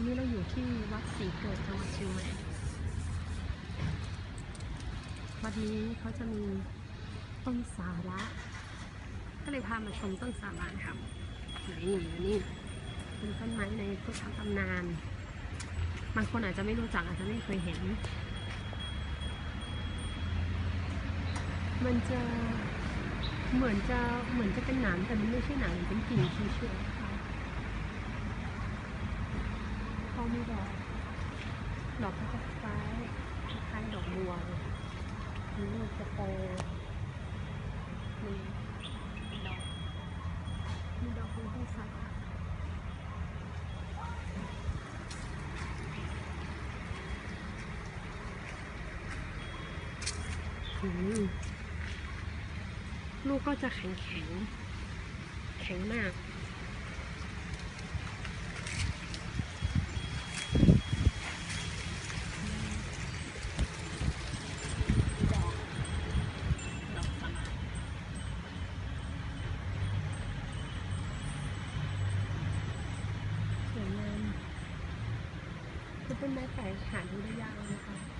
นนี้เราอยู่ที่วัดศรีเกิดจังหวัดเชียงใหม่วัดนี้เขาจะมีต้นสาระก็เลยพามาชมต้นสาระครับไหนนี่นี่เป็นต้นไม้ในพุทธตำนานบางคนอาจจะไม่รู้จักอาจจะไม่เคยเห็น มันจะเหมือนจะเหมือนจะเป็นหนามแต่มันไม่ใช่หนามมันเป็นกิ่งเฉยๆค่ะเขา มีดอก ดอกก็จะคล้ายคล้ายดอกบัวเลยมีลูกจะโตมีดอกมีดอกเป็นต้สาระอืมลูกก็จะแข็งแข็งแข็งมาก ดอก ดอกสลัดสวยงาม คือต้นไม้แปลกหาที่ได้ยากนะคะ